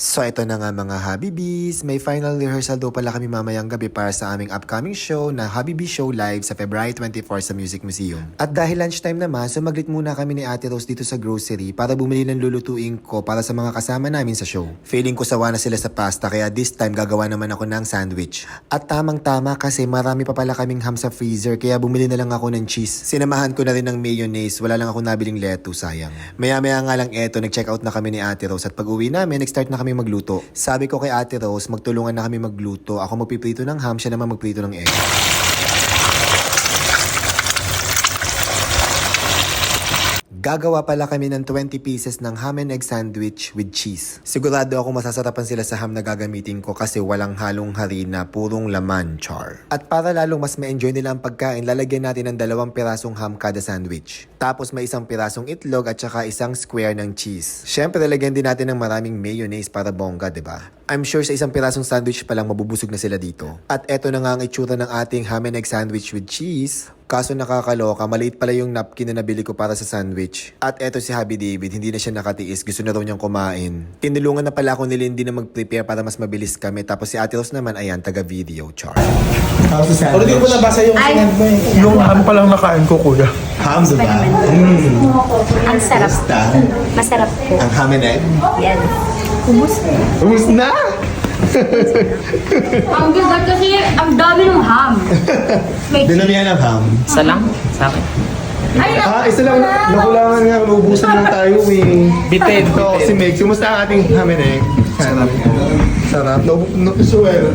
So ito na nga mga Habibis, may final rehearsal daw pala kami mamayang gabi para sa aming upcoming show na Habibi Show Live sa February 24 sa Music Museum. At dahil lunchtime naman, sumaglit muna kami ni Ate Rose dito sa grocery para bumili ng lulutuin ko para sa mga kasama namin sa show. Feeling ko sawa na sila sa pasta kaya this time gagawa naman ako ng sandwich. At tamang tama kasi marami pa pala kaming ham sa freezer kaya bumili na lang ako ng cheese. Sinamahan ko na rin ng mayonnaise, wala lang ako nabiling lettuce, sayang. Maya-maya nga lang eto, nag-check out na kami ni Ate Rose at pag uwi namin, nag-start na kami magluto. Sabi ko kay Ate Rose, magtulungan na kami magluto. Ako magpiprito ng ham, siya naman magprito ng egg. Gagawa pala kami ng 20 pieces ng ham and egg sandwich with cheese. Sigurado ako masasarapan sila sa ham na gagamitin ko kasi walang halong harina, purong laman, char. At para lalong mas ma-enjoy nila ang pagkain, lalagyan natin ng dalawang pirasong ham kada sandwich. Tapos may isang pirasong itlog at saka isang square ng cheese. Siyempre, lalagyan din natin ng maraming mayonnaise para bongga, ba? I'm sure sa isang pirasong sandwich pa lang mabubusog na sila dito. At eto na nga ang itsura ng ating ham and egg sandwich with cheese. Kaso nakakaloka, maliit pala yung napkin na nabili ko para sa sandwich. At eto si Happy David, hindi na siya nakatiis, gusto na raw niyang kumain. Tinulungan na pala ako ni Lindy na mag-prepare para mas mabilis kami. Tapos si Ate Rose naman, ayan, taga-video, char. Pero di sandwich? ko nabasa yung Ay. sinad mo eh. Yung ham pa lang nakain ko, kuya. Ham, diba? Mm. Ang sarap. Basta, Masarap po. ang ham and egg. Yan. Ubus na! Ang ganda kasi ang dami ng Dinamihan ng ham. Isa lang sa akin. Ay, Ah, isa lang. Nakulangan nga. Naubusan lang tayo eh. Bitin. Ito, si Meg. Kumusta ang ating ham and egg? Sarap. Sarap. No, no, swear.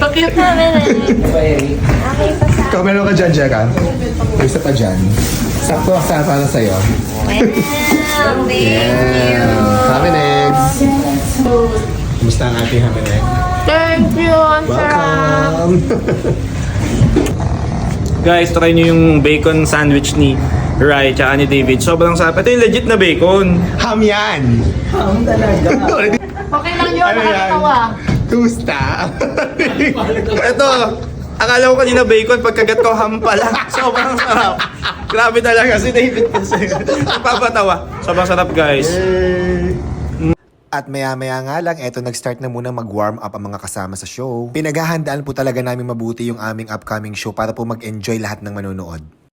Namin eh. Okay pa sa Ikaw meron ka dyan, Jeka? May isa pa dyan. Sakto sa para sa'yo. Wow, thank you. Ham and eggs. Kumusta ang ating ham and egg? Thank you. Ang Welcome! Guys, try nyo yung bacon sandwich ni Rai tsaka ni David. Sobrang sarap. Ito yung legit na bacon. ham yan! Ham talaga. Okay lang yun. Ano yan? Nakakatawa. Gusta. Ito, akala ko kanina bacon, pagkagat ko ham pala. Sobrang sarap. Grabe talaga si David kasi. Nagpapatawa. Sobrang sarap guys. At maya-maya nga lang, eto nag-start na muna mag-warm up ang mga kasama sa show. Pinaghahandaan po talaga namin mabuti yung aming upcoming show para po mag-enjoy lahat ng manonood.